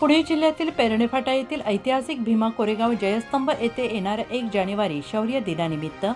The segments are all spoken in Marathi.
पुणे जिल्ह्यातील पेरणेफाटा येथील ऐतिहासिक भीमा कोरेगाव जयस्तंभ येथे येणाऱ्या एक जानेवारी शौर्य दिनानिमित्त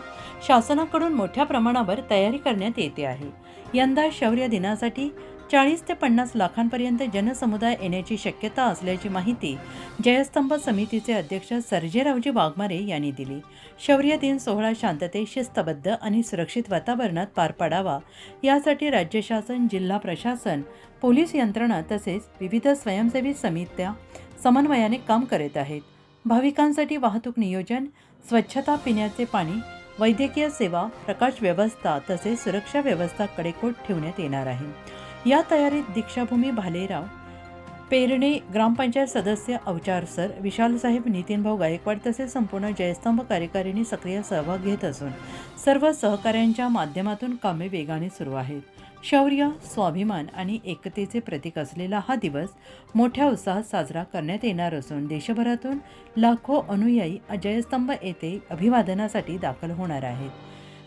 शासनाकडून मोठ्या प्रमाणावर तयारी करण्यात येते आहे. यंदा शौर्य दिनासाठी चाळीस ते पन्नास लाखांपर्यंत जनसमुदाय येण्याची शक्यता असल्याची माहिती जयस्तंभ समितीचे अध्यक्ष सर्जेरावजी वाघमारे यांनी दिली. शौर्य दिन सोहळा शांततेत शिस्तबद्ध आणि सुरक्षित वातावरणात पार पाडावा. यासाठी राज्य शासन जिल्हा प्रशासन पोलीस यंत्रणा तसेच विविध स्वयंसेवी समित्या समन्वयाने काम करत आहेत. भाविकांसाठी वाहतूक नियोजन स्वच्छता पिण्याचे पाणी वैद्यकीय सेवा प्रकाश व्यवस्था तसेच सुरक्षा व्यवस्था कडेकोट ठेवण्यात येणार आहे. या तयारीत दीक्षाभूमी भालेराव पेरणे ग्रामपंचायत सदस्य अवचार सर विशालसाहेब नितीनभाऊ गायकवाड तसेच संपूर्ण जयस्तंभ कार्यकारिणी सक्रिय सहभाग घेत असून सर्व सहकाऱ्यांच्या माध्यमातून कामे वेगाने सुरू आहेत. शौर्य स्वाभिमान आणि एकतेचे प्रतीक असलेला हा दिवस मोठ्या उत्साहात साजरा करण्यात येणार असून देशभरातून लाखो अनुयायी जयस्तंभ येथे अभिवादनासाठी दाखल होणार आहेत.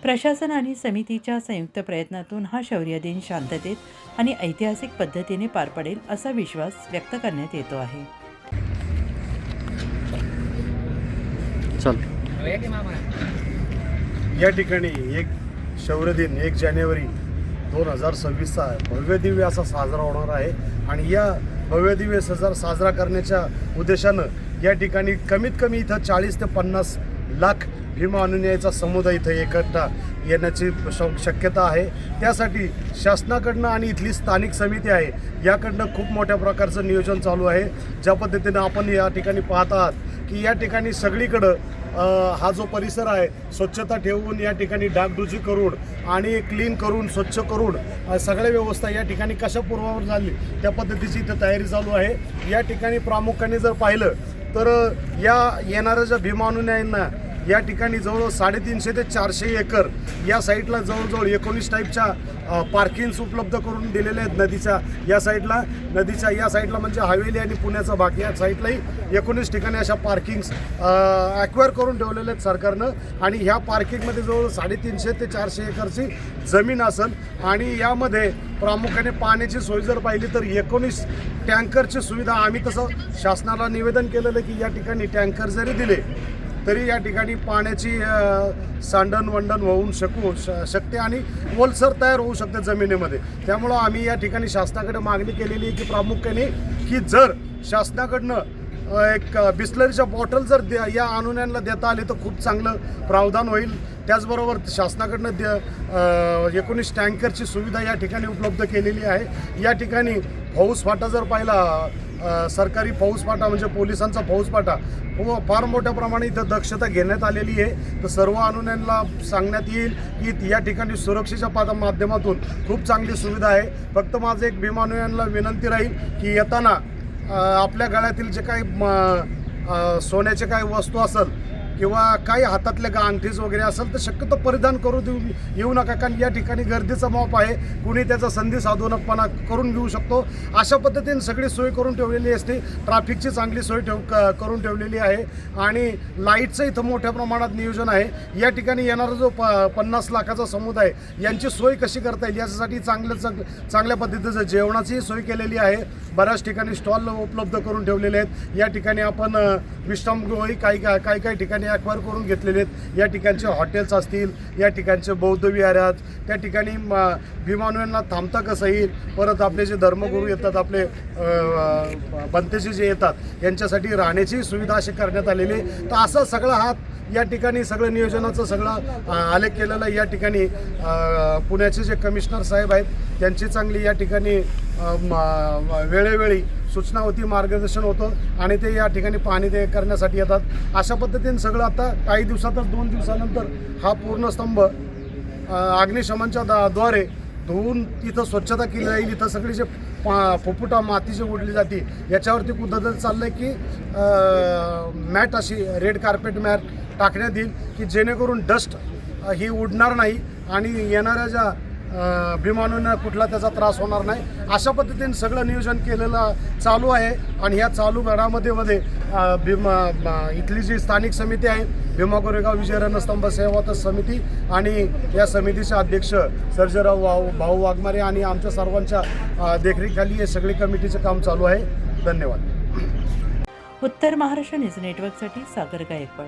प्रशासन आणि समितीच्या संयुक्त प्रयत्नातून हा शौर्य दिन शांततेत आणि ऐतिहासिक पद्धतीने पार पडेल असा विश्वास व्यक्त करण्यात येतो आहे. चल. या ठिकाणी एक शौर्य दिन एक जानेवारी दोन हजार सव्वीसचा भव्य दिव्य असा साजरा होणार आहे. आणि या भव्य दिव्य सजरा साजरा करण्याच्या उद्देशानं या ठिकाणी कमीत कमी इथं चाळीस ते पन्नास लाख भीमा अनुयायाचा समुदाय इथं एकट्ठा येण्याची श- शक्यता आहे. त्यासाठी शासनाकडनं आणि इथली स्थानिक समिती आहे याकडनं खूप मोठ्या प्रकारचं नियोजन चालू आहे. ज्या पद्धतीनं आपण या ठिकाणी पाहत आहात की या ठिकाणी सगळीकडं हा जो परिसर आहे स्वच्छता ठेवून या ठिकाणी डागडुजी करून आणि क्लीन करून स्वच्छ करून सगळ्या व्यवस्था या ठिकाणी कशा पूर्वावर झाली त्या पद्धतीची इथं तयारी चालू आहे. या ठिकाणी प्रामुख्याने जर पाहिलं तर या येणाऱ्या ज्या भीमानुयायांना या ठिकाणी जवळजवळ साडेतीनशे ते चारशे एकर या साईडला जवळजवळ एकोणीस टाईपच्या पार्किंग्स उपलब्ध करून दिलेल्या आहेत नदीच्या. या साईडला नदीच्या या साईडला म्हणजे हवेली आणि पुण्याचा भाग. या साईडलाही एकोणीस ठिकाणी अशा पार्किंग्स ॲक्वायर करून ठेवलेल्या आहेत सरकारनं. आणि ह्या पार्किंगमध्ये जवळ साडेतीनशे ते चारशे एकरची जमीन असेल. आणि यामध्ये प्रामुख्याने पाण्याची सोय जर पाहिली तर एकोणीस टँकरची सुविधा आम्ही तसं शासनाला निवेदन केलेलं की या ठिकाणी टँकर जरी दिले तरी या ठिकाणी पाण्याची सांडण वंडण होऊ शकू श शकते आणि ओलसर तयार होऊ शकते जमिनीमध्ये. त्यामुळं आम्ही या ठिकाणी शासनाकडे मागणी केलेली आहे की प्रामुख्याने की जर शासनाकडनं एक बिस्लरीच्या बॉटल जर द्या या अनुनयांना देता आले तर खूप चांगलं प्रावधान होईल. त्याचबरोबर शासनाकडनं दे एकोणीस टँकरची सुविधा या ठिकाणी उपलब्ध केलेली आहे. या ठिकाणी हौस फाटा जर पाहिला सरकारी फौजफाटा म्हणजे पोलिसांचा फौजफाटा हो फार मोठ्या प्रमाणे इथं दक्षता घेण्यात आलेली आहे. तर सर्व अनुन्यांना सांगण्यात येईल की या ठिकाणी सुरक्षेच्या पादा माध्यमातून खूप चांगली सुविधा आहे. फक्त माझं एक भीमानुयांना विनंती राहील की येताना आपल्या गळ्यातील जे काही म, सोन्याचे काही वस्तू असेल किंवा काही हातातले गा वगैरे असेल तर शक्यतो परिधान करू देऊ येऊ नका. कारण या ठिकाणी गर्दीचा माप आहे. कुणी त्याचा संधी साधूनपणा करून घेऊ शकतो. अशा पद्धतीने सगळी सोय करून ठेवलेली असते. ट्रॅफिकची चांगली सोय ठेव क- करून ठेवलेली आहे. आणि लाईटचं इथं मोठ्या प्रमाणात नियोजन आहे. या ठिकाणी येणारा जो प पन्नास लाखाचा समुदाय यांची सोय कशी करता येईल? याच्यासाठी चांगलं चांगल्या पद्धतीचं जेवणाचीही सोय केलेली आहे. बऱ्याच ठिकाणी स्टॉल उपलब्ध करून ठेवलेले आहेत. या ठिकाणी आपण विश्रामगृहही काही काही काही ठिकाणी ॲक्वायर करून घेतलेले आहेत. या ठिकाणचे हॉटेल्स असतील या ठिकाणचे बौद्ध विहारात त्या ठिकाणी म, भीमानुयांना थांबता कसं येईल? परत आपले जे धर्मगुरू येतात आपले अ, बनतेचे जे येतात यांच्यासाठी राहण्याची सुविधा अशी करण्यात आलेली आहे. तर असा सगळा हात या ठिकाणी सगळं नियोजनाचं सगळं आलेख केलेलं या ठिकाणी पुण्याचे जे कमिशनर साहेब आहेत त्यांची चांगली या ठिकाणी वेळोवेळी सूचना होती मार्गदर्शन होतं आणि ते या ठिकाणी पाणी ते करण्यासाठी येतात. अशा पद्धतीने सगळं आता काही दिवसातच दोन दिवसानंतर हा पूर्ण स्तंभ अग्निशमनच्या दा- द्वारे धुवून तिथं स्वच्छता केली जाईल. इथं सगळी जे पा फुफुटा माती जी उडली जाते याच्यावरती कुठं चाललं आहे की मॅट अशी रेड कार्पेट मॅट टाकण्यात येईल की जेणेकरून डस्ट ही उडणार नाही आणि येणाऱ्या ज्या भीमानून कुठला त्याचा त्रास होणार नाही. अशा पद्धतीने सगळं नियोजन केलेलं चालू आहे आणि ह्या चालू घडामध्ये मध्ये भीमा इथली जी स्थानिक समिती आहे भीमा कोरेगाव विजय रणस्तंभ सेवा समिती आणि या समितीचे अध्यक्ष सर्जराव वाव भाऊ वाघमारे आणि आमच्या सर्वांच्या देखरेखीखाली हे सगळी कमिटीचं काम चालू आहे. धन्यवाद. उत्तर महाराष्ट्र न्यूज नेटवर्कसाठी सागर गायकवाड.